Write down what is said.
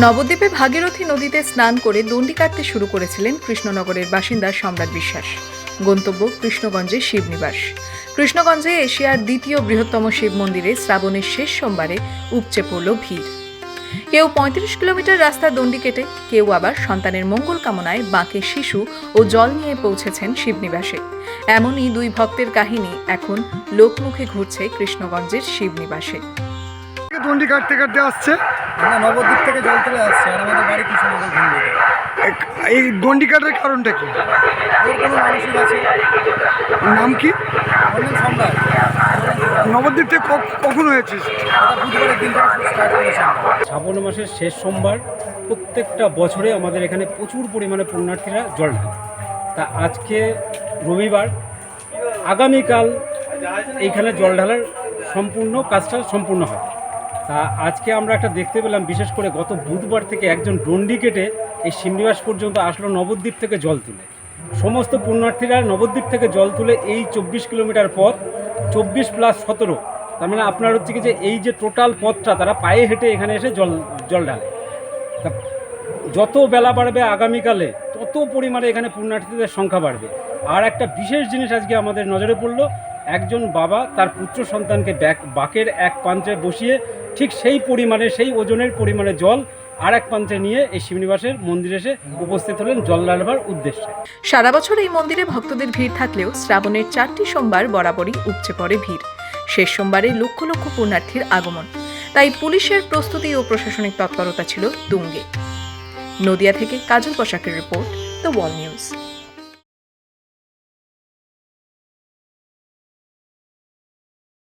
নবদ্বীপে ভাগীরথী নদীতে স্নান করে দণ্ডি কাটতে শুরু করেছিলেন কৃষ্ণনগরের বাসিন্দা সম্রাট বিশ্বাস। গন্তব্য কৃষ্ণগঞ্জের শিবনিবাস। কৃষ্ণগঞ্জে এশিয়ার দ্বিতীয় বৃহত্তম শিব মন্দিরে শ্রাবণের শেষ সোমবারে উপচে পড়ল ভিড়। কেউ পঁয়ত্রিশ কিলোমিটার রাস্তা দণ্ডি কেটে, কেউ আবার সন্তানের মঙ্গল কামনায় বাঁকে শিশু ও জল নিয়ে পৌঁছেছেন শিবনিবাসে। এমনই দুই ভক্তের কাহিনী এখন লোকমুখে ঘুরছে কৃষ্ণগঞ্জের শিবনিবাসে। দণ্ডি কাটতে কাটতে আসছে। আমরা নবদ্বীপ থেকে জল তুলে আসছি আর আমাদের বাড়ি ঘুরবে। এই দণ্ডি কাটার কারণটা কি? ওর কোনো মানসিক আছে? নাম কি? নাম সম্রাট। নবদ্বীপ থেকে কখন হয়েছে? ওটা বুধবারের দিন থেকে স্টার্ট করেছি আমরা শ্রাবণ মাসের শেষ সোমবার প্রত্যেকটা বছরে আমাদের এখানে প্রচুর পরিমাণে পুণ্যার্থীরা জল ঢালে। তা আজকে রবিবার আগামীকাল এইখানে জল ঢালার সম্পূর্ণ কাজটা সম্পূর্ণ হয় তা আজকে আমরা একটা দেখতে পেলাম, বিশেষ করে গত বুধবার থেকে একজন ডন্ডি কেটে এই শিমনিবাস পর্যন্ত আসলো নবদ্বীপ থেকে জল তুলে। সমস্ত পুণ্যার্থীরা নবদ্বীপ থেকে জল তুলে এই চব্বিশ কিলোমিটার পথ, চব্বিশ প্লাস সতেরো, তার মানে আপনার হচ্ছে কি যে এই যে টোটাল পথটা, তারা পায়ে হেঁটে এখানে এসে জল জল ঢালে। তা যত বেলা বাড়বে আগামীকালে, তত পরিমাণে এখানে পুণ্যার্থীদের সংখ্যা বাড়বে। আর একটা বিশেষ জিনিস আজকে আমাদের নজরে পড়ল একজন বাবা তার পুত্র সন্তানকে ব্যাক বাকের এক পাঞ্চে বসিয়ে ঠিক সেই পরিমাণে, সেই ওজনের পরিমাণে জল আর এক পাঞ্চে নিয়ে এই শিবনিবাসের মন্দিরে এসে উপস্থিত হলেন জল ঢালবার উদ্দেশ্যে। সারা বছর এই মন্দিরে ভক্তদের ভিড় থাকলেও শ্রাবণের চারটি সোমবার বরাবরই উপচে পড়ে ভিড়। শেষ সোমবারে লক্ষ লক্ষ পুণ্যার্থীর আগমন। তাই পুলিশের প্রস্তুতি ও প্রশাসনিক তৎপরতা ছিল তুঙ্গে। নদিয়া থেকে কাজল পোশাকের রিপোর্ট দ্য ওয়াল নিউজ